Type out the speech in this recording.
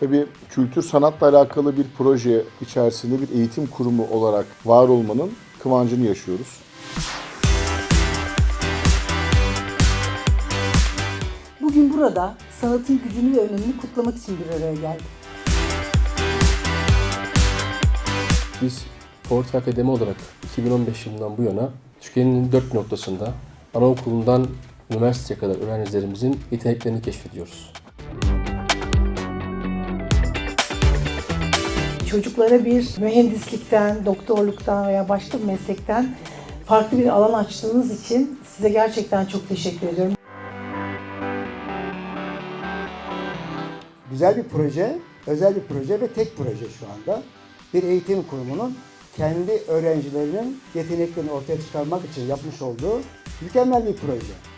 Tabii kültür sanatla alakalı bir proje içerisinde bir eğitim kurumu olarak var olmanın kıvancını yaşıyoruz. Bugün burada sanatın gücünü ve önemini kutlamak için bir araya geldik. Biz Forte Akademi olarak 2015 yılından bu yana Türkiye'nin dört noktasında anaokulundan üniversiteye kadar öğrencilerimizin yeteneklerini keşfediyoruz. Çocuklara bir mühendislikten, doktorluktan veya başka bir meslekten farklı bir alan açtığınız için size gerçekten çok teşekkür ediyorum. Güzel bir proje, özel bir proje ve tek proje şu anda. Bir eğitim kurumunun kendi öğrencilerinin yeteneklerini ortaya çıkarmak için yapmış olduğu mükemmel bir proje.